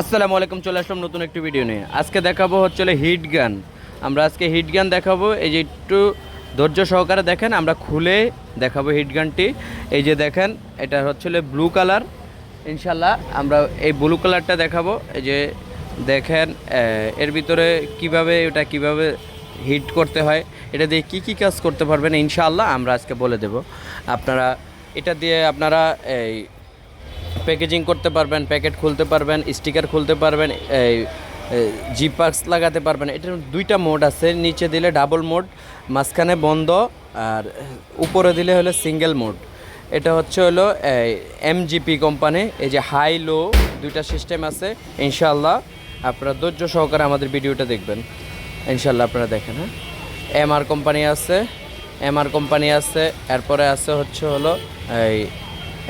আসসালামু আলাইকুম, চলে আসলাম নতুন একটি ভিডিও নিয়ে। আজকে দেখাবো হচ্ছে হিট গান। আমরা আজকে হিট গান দেখাবো। এই যে একটু ধৈর্য সহকারে দেখেন, আমরা খুলে দেখাবো হিট গানটি। এই যে দেখেন, এটা হচ্ছে ব্লু কালার ইনশাল্লাহ আমরা এই ব্লু কালারটা দেখাবো। এই যে দেখেন এর ভিতরে কীভাবে এটা কীভাবে হিট করতে হয়, এটা দিয়ে কি কি কাজ করতে পারবেন, ইনশাআল্লাহ আমরা আজকে বলে দেব। আপনারা, এটা দিয়ে আপনারা এই প্যাকেজিং করতে পারবেন, প্যাকেট খুলতে পারবেন, স্টিকার খুলতে পারবেন, এই জিপাক্স লাগাতে পারবেন। এটার দুইটা মোড আছে, নিচে দিলে ডাবল মোড, মাঝখানে বন্ধ, আর উপরে দিলে হলো সিঙ্গেল মোড। এটা হচ্ছে হলো এমজিপি কোম্পানি, এই যে হাই, লো, দুইটা সিস্টেম আছে ইনশাল্লাহ আপনারা ধৈর্য সহকারে আমাদের ভিডিওটা দেখবেন। ইনশাল্লাহ আপনারা দেখেন হ্যাঁ। এমআর কোম্পানি আছে এমআর কোম্পানি আছে, এরপরে আছে হচ্ছে হলো, এই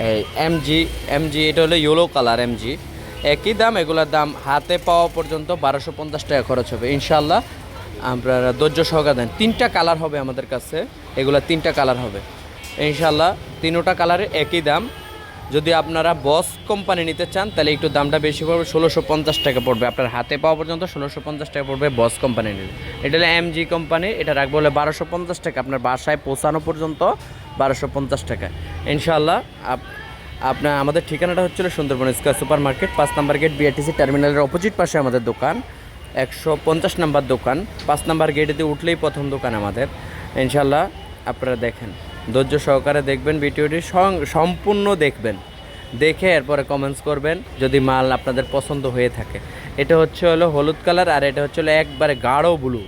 এই এমজি এমজি এটা হলো ইয়েলো কালার এমজি একই দাম, এগুলোর দাম হাতে পাওয়া পর্যন্ত বারোশো পঞ্চাশ টাকা খরচ হবে। ইনশাল্লাহ আপনারা ধৈর্য সহকারে দেন। তিনটা কালার হবে আমাদের কাছে। এগুলো তিনটা কালার হবে। ইনশাল্লাহ তিনোটা কালারে একই দাম। যদি আপনারা বস কোম্পানি নিতে চান, তাহলে একটু দামটা বেশি পড়বে, ষোলোশো পঞ্চাশ টাকা পড়বে। আপনার হাতে পাওয়া পর্যন্ত ষোলোশো পঞ্চাশ টাকা পড়বে বস কোম্পানি নিলে। এটা হলো এমজি কোম্পানি এটা রাখব হলে বারোশো পঞ্চাশ টাকা। আপনার বাসায় পৌঁছানো পর্যন্ত বারোশো পঞ্চাশ টাকা। ইনশাআল্লাহ, আপ- আপনার আমাদের ঠিকানাটা হচ্ছিল সুন্দরবন স্কোয়ার সুপার মার্কেট পাঁচ নাম্বার গেট বিআরটিসি টার্মিনালের অপোজিট পাশে আমাদের দোকান, একশো পঞ্চাশ নাম্বার দোকান, পাঁচ নাম্বার গেটে দিয়ে উঠলেই প্রথম দোকান আমাদের। ইনশাল্লাহ আপনারা দেখেন, ধৈর্য সহকারে দেখবেন ভিডিওটি সম্পূর্ণ দেখবেন। দেখে এরপরে কমেন্টস করবেন, যদি মাল আপনাদের পছন্দ হয়ে থাকে। এটা হচ্ছে হলো হলুদ কালার আর এটা হচ্ছে হলো একবারে গাঢ় ব্লু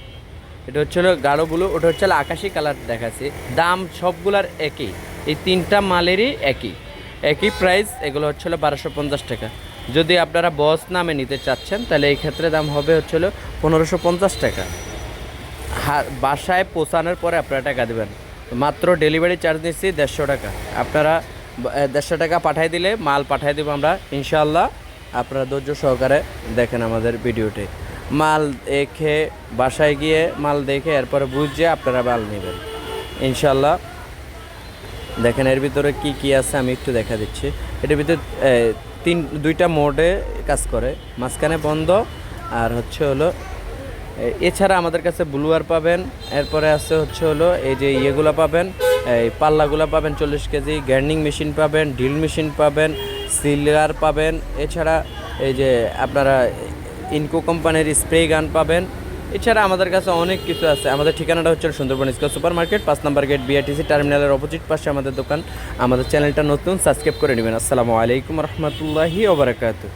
এটা হচ্ছে হলো গাঢ় ব্লু ওটা হচ্ছে আকাশি কালার দেখাচ্ছি। দাম সবগুলার একই, এই তিনটা মালেরই একই। একই প্রাইস এগুলো হচ্ছে হলো বারোশো পঞ্চাশ টাকা। যদি আপনারা বস নামে নিতে চাচ্ছেন, তাহলে এই ক্ষেত্রে দাম হবে হচ্ছে হলো পনেরোশো পঞ্চাশ টাকা। বাসায় পৌঁছানোর পরে আপনারা টাকা দেবেন। মাত্র ডেলিভারি চার্জ নিচ্ছি দেড়শো টাকা। আপনারা দেড়শো টাকা পাঠিয়ে দিলে মাল পাঠিয়ে দেবো আমরা। ইনশাল্লাহ আপনারা ধৈর্য সহকারে দেখেন আমাদের ভিডিওটি মাল দেখে বাসায় গিয়ে মাল দেখে এরপরে বুঝে আপনারা মাল নেবেন। ইনশাল্লাহ দেখেন এর ভিতরে কি কি আছে আমি একটু দেখা দিচ্ছি। এটার ভিতরে তিন, দুইটা মোডে কাজ করে। মাঝখানে বন্ধ, আর হচ্ছে হলো এছাড়া আমাদের কাছে ব্লুয়ার পাবেন। এরপরে আছে হচ্ছে হলো, এই যে ইয়েগুলো পাবেন, এই পাল্লাগুলো পাবেন, চল্লিশ কেজি। গ্যান্ডিং মেশিন পাবেন, ড্রিল মেশিন পাবেন, সিলার পাবেন। এছাড়া এই যে আপনারা ইনকো কোম্পানির স্প্রে গান পাবেন। এছাড়া আমাদের কাছে অনেক কিছু আছে। আমাদের ঠিকানাটা হচ্ছে সুন্দরবন স্কোয়ার সুপার মার্কেট পাঁচ নম্বর গেট বিআরটিসি টার্মিনালের অপোজিট পাশে আমাদের দোকান। আমাদের চ্যানেলটা নতুন, সাবস্ক্রাইব করে নেবেন। আসসালামু আলাইকুম রহমতুল্লাহি ওবরাকাতু